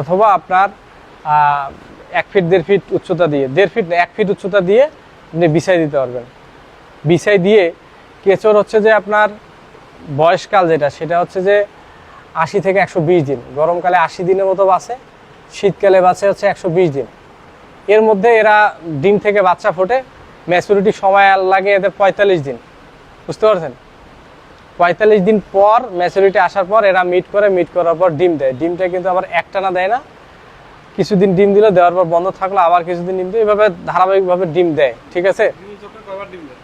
অথবা আপনার এক ফিট, দেড় ফিট উচ্চতা দিয়ে, দেড় ফিট এক ফিট উচ্চতা দিয়ে আপনি বিছাই দিতে পারবেন। বিছাই দিয়ে কেঁচোর হচ্ছে যে আপনার বয়সকাল যেটা, সেটা হচ্ছে যে আশি থেকে একশো বিশ দিন। গরমকালে আশি দিনের মতো বাঁচে, শীতকালে বাঁচে হচ্ছে একশো বিশ দিন। এর মধ্যে এরা ডিম থেকে বাচ্চা ফোটে ম্যাচুরিটি সময় লাগে এদের পঁয়তাল্লিশ দিন। বুঝতে পারছেন? পঁয়তাল্লিশ দিন পর ম্যাচুরিটি আসার পর এরা মিট করে মিট করার পর ডিম দেয়। ডিমটা কিন্তু আবার একটানা দেয় না। কিছুদিন ডিম দিল দেওয়ার পর বন্ধ থাকল আবার কিছুদিন ডিম দেয়। এভাবে ধারাবাহিকভাবে ডিম দেয় ঠিক আছে? জীবন চক্রে কয়বার ডিম দেয়?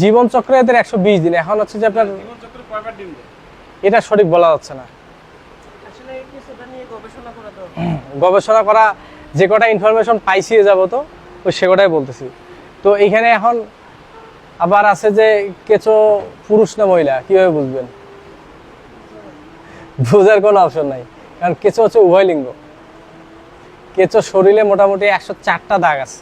জীবন চক্র এদের একশো বিশ দিন। এখন হচ্ছে যে আপনার জীবন চক্রে কয়বার ডিম দেয়? এটা সঠিক বলা যাচ্ছে না। আসলে এই কিছুটা নিয়ে গবেষণা করা গবেষণা করা যে কটা ইনফরমেশন পাইছি যাব তো ওই সে কটাই বলতেছি। তো এইখানে এখন আবার আছে যে কেঁচো পুরুষ না মহিলা কীভাবে বুঝবেন? বোঝার কোনো অপশন নাই কারণ কেঁচো হচ্ছে উভয় লিঙ্গ। কেঁচো শরীরে মোটামুটি একশো চারটা দাগ আছে।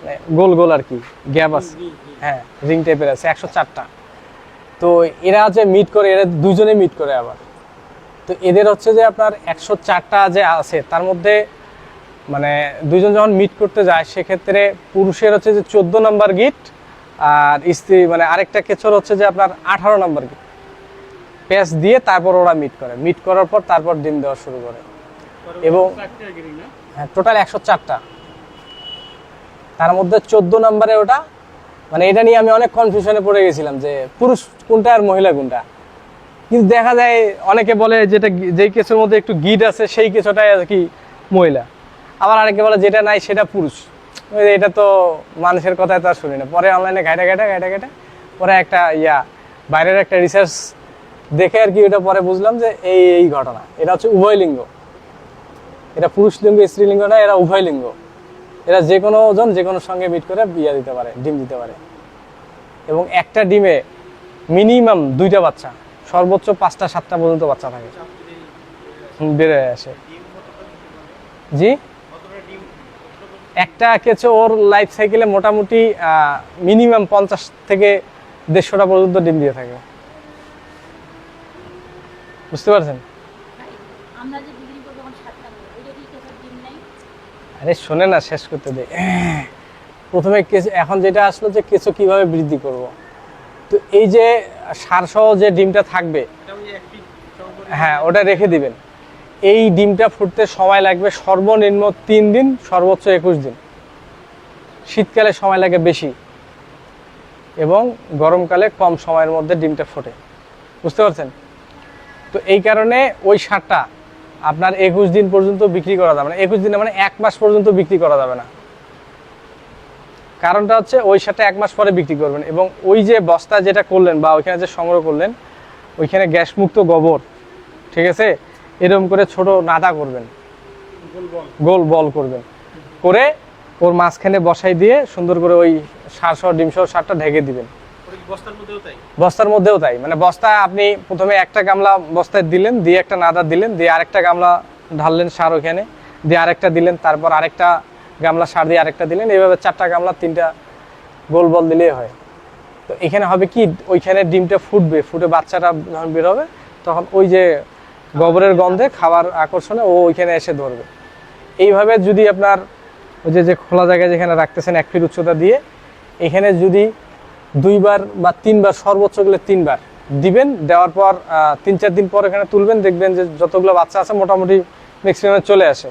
মানে গোল গোল আর কি গ্যাপ আছে। হ্যাঁ রিং টাইপের আছে একশো চারটা। তো এরা যে মিট করে এরা দুজনে মিট করে আবার। তো এদের হচ্ছে যে আপনার একশো চারটা যে আছে তার মধ্যে মানে দুজন যখন মিট করতে যায় সেক্ষেত্রে পুরুষের হচ্ছে যে চোদ্দ নম্বর গিট আর স্ত্রী মানে আরেকটা কেচর হচ্ছে যে আপনার আঠারো নম্বর প্যাচ দিয়ে তারপর ওরা মিট করে। মিট করার পর তারপর ডিম দেওয়া শুরু করে। এবং- হ্যাঁ টোটাল একশো চারটা। তার মধ্যে চোদ্দ নম্বরে ওটা মানে এটা নিয়ে আমি অনেক কনফিউশনে পড়ে গেছিলাম যে পুরুষ কোনটা আর মহিলা কোনটা। কিন্তু দেখা যায় অনেকে বলে যেটা যেই কেসের মধ্যে একটু গিট আছে সেই কেসটাই আর কি মহিলা। আবার আরেকে বলে যেটা নাই সেটা পুরুষ। এটা তো মানুষের কথায় তো আর শুনি না। পরে অনলাইনে ঘাইটা ঘাইটা ঘাইটা ঘাইটা পরে একটা ইয়া বাইরের একটা রিসার্চ দেখে আর কি এটা পরে বুঝলাম যে এই এই ঘটনা। এটা হচ্ছে উভয় লিঙ্গ। এটা পুরুষ লিঙ্গ স্ত্রীলিঙ্গ না এরা উভয় লিঙ্গ। এরা যে কোনো ওজন যে কোনো সঙ্গে মিট করে বিয়া দিতে পারে ডিম দিতে পারে। এবং একটা ডিমে মিনিমাম দুইটা বাচ্চা সর্বোচ্চ পাঁচটা সাতটা পর্যন্ত বাচ্চা থাকে। বেড়ে আসে। জি? একটা কেঁচো ওর লাইফ সাইকেলে মোটামুটি মিনিমাম পঞ্চাশ থেকে দেড়শোটা পর্যন্ত ডিম দিয়ে থাকে। বুঝতে পারছেন? আরে শোনে না শেষ করতে দে। প্রথমে কেঁচো এখন যেটা আসলো যে কেঁচো কীভাবে বৃদ্ধি করব। তো এই যে সারসহ যে ডিমটা থাকবে হ্যাঁ ওটা রেখে দিবেন। এই ডিমটা ফুটতে সময় লাগবে সর্বনিম্ন তিন দিন, সর্বোচ্চ একুশ দিন। শীতকালে সময় লাগে বেশি এবং গরমকালে কম সময়ের মধ্যে ডিমটা ফোটে। বুঝতে পারছেন? তো এই কারণে ওই সারটা আপনার একুশ দিন পর্যন্ত বিক্রি করা যাবে না। একুশ দিনে মানে এক মাস পর্যন্ত বিক্রি করা যাবে না। কারণটা হচ্ছে ওই সারটা এক মাস পরে বিক্রি করবেন এবং ওই যে বস্তা যেটা করলেন বা ওইখানে যে সংগ্রহ করলেন, ওইখানে গ্যাসমুক্ত গোবর, ঠিক আছে? এরকম করে ছোট নাদা করবেন। গোল বল করবেন। করে ওর মাঝখানে বসাই দিয়ে সুন্দর করে ওই সার সহ, ডিম সহ সারটা ঢেকে দিবেন। বস্তার মধ্যেও তাই? মানে বস্তা আপনি প্রথমে একটা গামলা বস্তায় দিলেন, দিয়ে একটা নাদা দিলেন, দিয়ে আরেকটা গামলা ঢাললেন সার ওখানে, দিয়ে আরেকটা দিলেন, তারপর আরেকটা গামলা সার দিয়ে আরেকটা দিলেন। এইভাবে চারটা গামলা, তিনটা গোল বল দিলেই হয়। তো এখানে হবে কি? ওইখানে ডিমটা ফুটবে, ফুটে বাচ্চাটা যখন বের হবে, তখন ওই যে গোবরের গন্ধে খাবার আকর্ষণে ও ওইখানে এসে ধরবে। এইভাবে যদি আপনার ওই যে যে খোলা জায়গায় যেখানে রাখতেছেন এক ফিট উচ্চতা দিয়ে, এখানে যদি দুইবার বা তিনবার, সর্বোচ্চ গেলে তিনবার দিবেন, দেওয়ার পর তিন চার দিন পর এখানে তুলবেন, দেখবেন যে যতগুলো বাচ্চা আছে মোটামুটি ম্যাক্সিমামে চলে আসে।